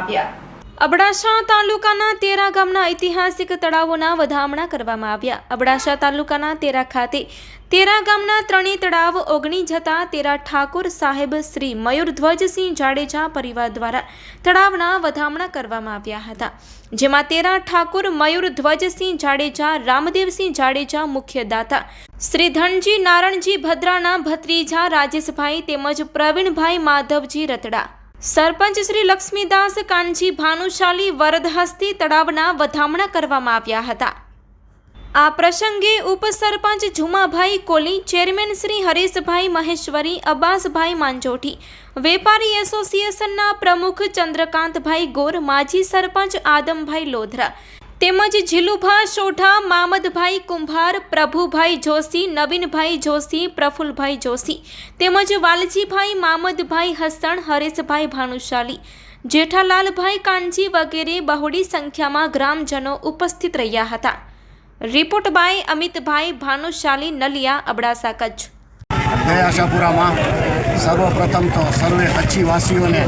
આવ્યા. અબડાસા તાલુકાના તેરા ગામના ઐતિહાસિક તળાવોના વધામણા કરવામાં આવ્યા. અબડાસા તાલુકાના તેરા ખાતે તેરા ગામના ત્રણેય તળાવ ઓગણી જતા તેરા ઠાકોર સાહેબ શ્રી મયુરધ્વજસિંહ જાડેજા પરિવાર દ્વારા તળાવના વધામણા કરવામાં આવ્યા હતા. જેમાં તેરા ઠાકોર, મયુરધ્વજસિંહ જાડેજા, રામદેવસિંહ જાડેજા મુખ્ય દાતા, શ્રી ધનજી નારણજી ભદ્રાના ભત્રીજા રાજેશભાઈ તેમજ પ્રવીણભાઈ માધવજી રતડા. સરપંચ શ્રી લક્ષ્મીદાસ કાનજી ભાનુશાલી વરદહસ્તી તળાવના વધામણા કરવામાં આવ્યા હતા. આ પ્રસંગે ઉપસરપંચ ઝુમાભાઈ કોલી, ચેરમેન શ્રી હરેશભાઈ મહેશ્વરી, અબ્બાસભાઈ માંજોઠી, વેપારી એસોસિએશનના પ્રમુખ ચંદ્રકાંતભાઈ ગોર, માજી સરપંચ આદમભાઈ લોધરા તેમજ ઝીલુભા સોઢા, મામદભાઈ, કુંભાર, પ્રભુભાઈ જોશી, નવીનભાઈ જોશી, પ્રફુલભાઈ જોશી તેમજ વાલજીભાઈ, મામદભાઈ હસણ, હરેશભાઈ ભાનુશાલી, જેઠાલાલભાઈ કાનજી વગેરે બહોળી સંખ્યામાં ગ્રામજનો ઉપસ્થિત રહ્યા હતા. Report by Amitbhai Bhanushali, Naliya, Abdasa, Kutch. ગયા સર્વપ્રથમ તો સર્વે કચ્છી વાસીઓને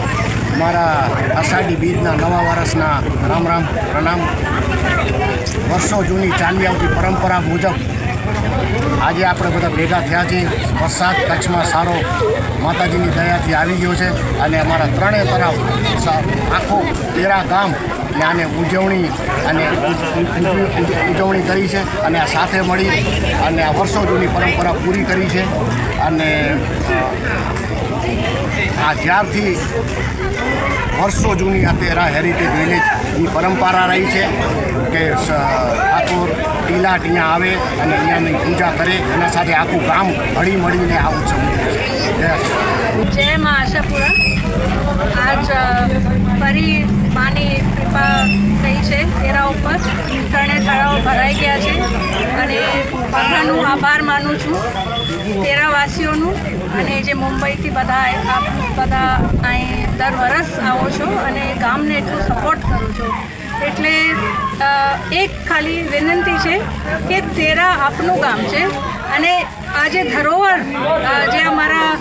મારા અષાઢી બીજના નવા વર્ષના રામ રામ પ્રણામ. વર્ષો જૂની ચાલી આવતી પરંપરા મુજબ આજે આપણે બધા ભેગા થયા છીએ. વરસાદ, કચ્છમાં સારો માતાજીની દયાથી આવી ગયો છે અને અમારા ત્રણેય તરફ આખો તેરા ગામ ને આને ઉજવણી અને ઉજ- ઉજ- ઉજ- ઉજવણી કરી છે અને આ સાથે મળી અને આ વર્ષો જૂની પરંપરા પૂરી કરી છે. અને આ જ્યારથી વર્ષો જૂની આ તેરા હેરિટેજ વિલેજની પરંપરા રહી છે કે ઠાકોર ટીલા અહીંયા આવે અને અહીંયાની પૂજા કરે, એના સાથે આખું ગામ હળી મળીને આ ઉત્સવ ઉજવે છે. જય મા આશાપુરા. આજ ફરી માની કૃપા થઈ છે તેરા ઉપર. ત્રણે તળાવ ભરાઈ બધાનું આભાર માનું છું, તેરાવાસીઓનું. અને જે મુંબઈથી બધા આપ બધા અહીં દર વરસ આવો છો અને ગામને એટલું સપોર્ટ કરો છો. એટલે એક ખાલી વિનંતી છે કે તેરા આપનું ગામ છે. અને આ જે ધરોહર જે અમારા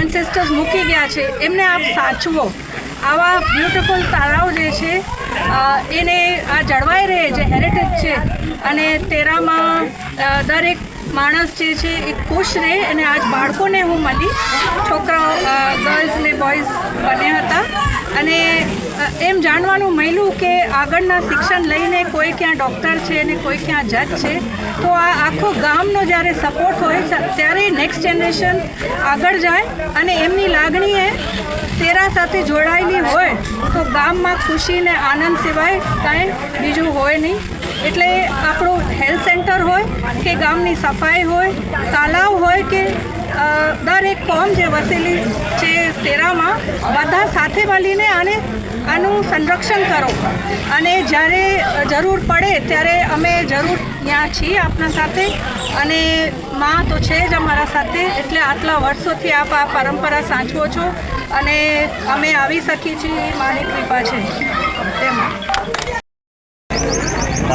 એન્સેસ્ટર્સ મૂકી ગયા છે, એમને આપ સાચવો. આવા બ્યુટિફુલ તારાઓ જે છે એને આ જળવાઈ રહે, જે હેરિટેજ છે અને તેરામાં દરેક માણસ જે છે એ ખુશ રહે અને આજ બાળકોને હું મળી. છોકરાઓ ગર્લ્સ ને બોયઝ બન્યા હતા. અને એમ જાણવાનું મળ્યું કે આગળના શિક્ષણ લઈને કોઈ ક્યાં ડૉક્ટર છે ને કોઈ ક્યાં જજ છે, તો આ આખો ગામનો જ્યારે સપોર્ટ હોય ત્યારે નેક્સ્ટ જનરેશન આગળ જાય અને એમની લાગણી એ તેરા સાથે જોડાયેલી હોય, તો ગામમાં ખુશી ને આનંદ સિવાય કાંઈ બીજું હોય નહીં. એટલે આપણું હેલ્થ સેન્ટર હોય કે ગામની સફાઈ હોય, તાલાવ હોય કે દરેક કોમ જે વસેલી છે તેરામાં બધા સાથે મળીને આને આનું સંરક્ષણ કરો. અને જ્યારે જરૂર પડે ત્યારે અમે જરૂર ત્યાં છીએ આપના સાથે. અને માં તો છે જ અમારા સાથે, એટલે આટલા વર્ષોથી આપ આ પરંપરા સાચવો છો. અને અમે આવી શકીએ છીએ એ માની કૃપા છે. તેમાં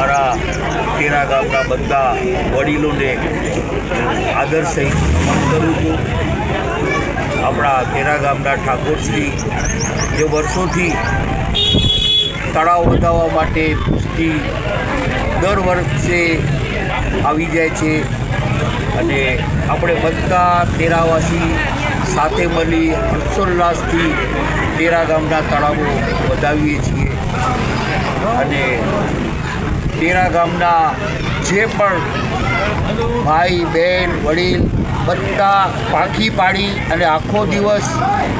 મારા તેરા ગામના બધા વડીલોને આદર સહિત નમન કરું છું. આપણા તેરા ગામના ઠાકોરશ્રી જે વર્ષોથી તળાવ વધાવવા માટે થી દર વર્ષે આવી જાય છે અને આપણે બધા તેરાવાસી સાથે મળી હર્ષોલ્લાસથી તેરા ગામના તળાવો વધાવીએ છીએ. અને તેરા ગામના જે પણ ભાઈ, બહેન, વડીલ, બધા પાંખી પાડી અને આખો દિવસ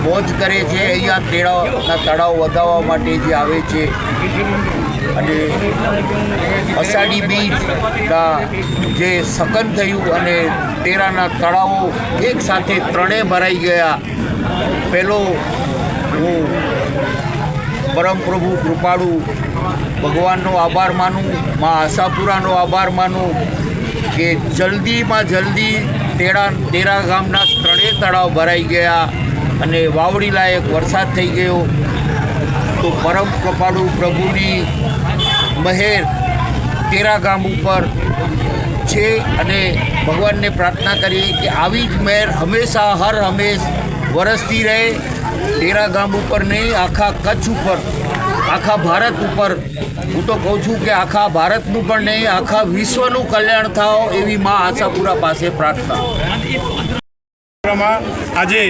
મોજ કરે છે અહીંયા તેરાના તળાવ વધાવવા માટે જે આવે છે. અને અષાઢી બીજના જે સકન થયું અને તેરાના તળાવો એક સાથે ત્રણેય ભરાઈ ગયા. પહેલો હું પરમપ્રભુ કૃપાળુ ભગવાનનો આભાર માનું, મા આશાપુરાનો આભાર માનું કે જલ્દીમાં જલ્દી તેરા તેરા ગામના ત્રણેય તળાવ ભરાઈ ગયા અને વાવડી લાયક વરસાદ થઈ ગયો. તો પરમ કૃપાળુ પ્રભુની મહેર તેરા ગામ ઉપર છે અને ભગવાનને પ્રાર્થના કરીએ કે આવી જ મહેર હંમેશા, હર હંમેશ વરસતી રહે. તેરા ગામ ઉપર નહીં, આખા કચ્છ ઉપર. આખા ભારત ઉપર. હું તો કહું છું કે આખા ભારતનું પણ નહીં, આખા વિશ્વનું કલ્યાણ થાવ એવી મા આશાપુરા પાસે પ્રાર્થના. આજે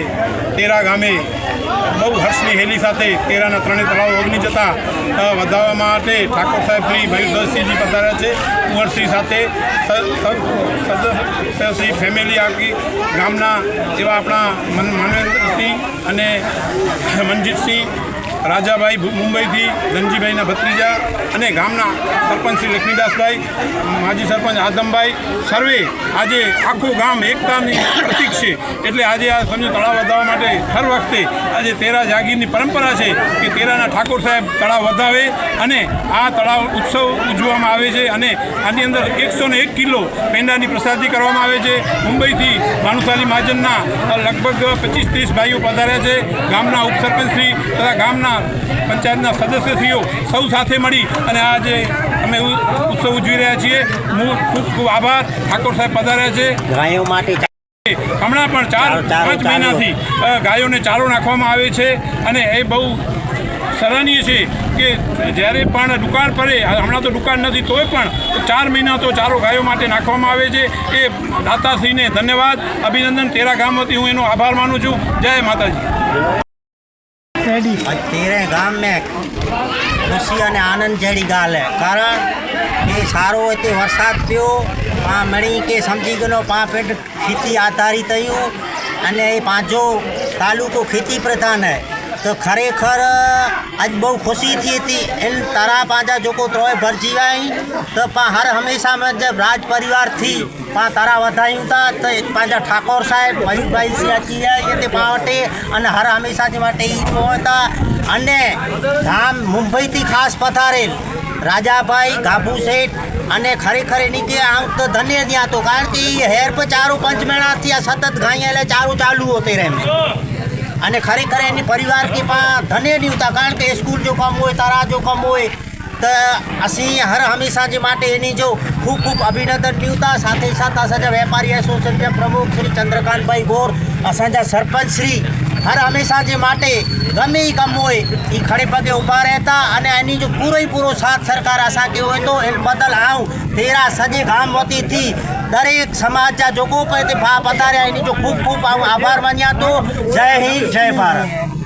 તેરા ગામે બહુ હર્ષની હેલી સાથે તેરાના ત્રણેય તળાવ ઓગની જતા વધારવા માટે ઠાકોર સાહેબ શ્રી મયુરદસસિંહજી પધાર્યા છે. કુંવરશ્રી સાથે સદસ્યશ્રી ફેમિલી આખી ગામના જેવા આપણા મન, માનવેન્દ્રસિંહ અને મનજીતસિંહ રાજાભાઈ મુંબઈથી ધનજીભાઈના ભત્રીજા અને ગામના સરપંચ શ્રી લક્ષ્મીદાસભાઈ, માજી સરપંચ આદમભાઈ, સર્વે આજે આખું ગામ એકતાની પ્રતિક છે. એટલે આજે આ સમજો તળાવ વધાવવા માટે હર વખતે આજે તેરા જાગીરની પરંપરા છે કે તેરાના ઠાકોર સાહેબ તળાવ વધાવે અને આ તળાવ ઉત્સવ ઉજવવામાં આવે છે અને આની અંદર એકસો ને એક કિલો પેંડાની પ્રસાદી કરવામાં આવે છે. મુંબઈથી ભાનુશાલી મહાજનના લગભગ પચીસ ત્રીસ ભાઈઓ પધાર્યા છે. ગામના ઉપસરપંચશ્રી તથા ગામના પંચાયતના સદસ્યશ્રીઓ સૌ સાથે મળી અને આજે અમે ઉ- ઉત્સવ ઉજવી રહ્યા છીએ. હું ખૂબ ખૂબ આભાર. ઠાકોર સાહેબ પધાર્યા છે. ગાયો માટે હમણાં પણ ચાર પાંચ મહિનાથી ગાયોને ચારો નાખવામાં આવે છે અને એ બહુ સરાહનીય છે કે જ્યારે પણ દુકાન પડે હમણાં તો દુકાન નથી તોય પણ ચાર મહિના તો ચારો ગાયો માટે નાખવામાં આવે છે. એ દાતાશ્રીને ધન્યવાદ. અભિનંદન. તેરા ગામ વતી હું એનો આભાર માનું છું. જય માતાજી. तेरे गाम में ખુશી અને આનંદ જેડી ॻाल्हि आहे કારણ કે સારો हिते વરસાદ पियो पाण मणी के सम्झी गनो पाण पिंड खेती आधारित आहियूं अने पंहिंजो तालुको खेती प्रधान आहे તો ખરેખર, આજ બહુ ખુશી થઈ હતી. એન તારા પાંજા જોકો ત્રોય ભરજી આવી તો પા હર હંમેશા મેં જબ રાજ પરિવારથી પા તારા વધાયું હતા તો પાંજા ઠાકોર સાહેબ, મયુરભાઈ સિંહાજી તે પા માટે અને હર હંમેશાથી માટે એ હતા અને ધામ મુંબઈથી ખાસ પધારેલ રાજાભાઈ ગાભુ શેઠ અને ખરેખર એની કે આમ તો ધન્ય ત્યાં તો, કારણ કે હેર પર ચારું પંચ મેળાથી આ સતત ઘાઈ એટલે ચારું ચાલુ હોતે રહે. અને ખરેખર એની પરિવાર કે પણ ધન્ય નહીં હોતા, કારણ કે સ્કૂલ જો કમ હોય, તારા જો કમ હોય, તો અસી હર હંમેશા જે માટે એની જો ખૂબ ખૂબ અભિનંદન નીવતા સાથે સાથે અસાંજા વેપારી એસોસિએશનના પ્રમુખ શ્રી ચંદ્રકાંતભાઈ ગોર અસાંજા સરપંચ શ્રી હર હંમેશા જે માટે ગમે એ કામ હોય એ ખડે પગે ઊભા રહેતા અને એની જો પૂરો પૂરો સાથ સરકાર આશા કે હોય તો એ બદલ આવું. તેરા સજે ગામ વતીથી દરેક સમાજના જોગો પરથી ભાપ અતાર્યા એની જો ખૂબ ખૂબ આભાર માન્યા તો જય હિન્દ, જય ભારત.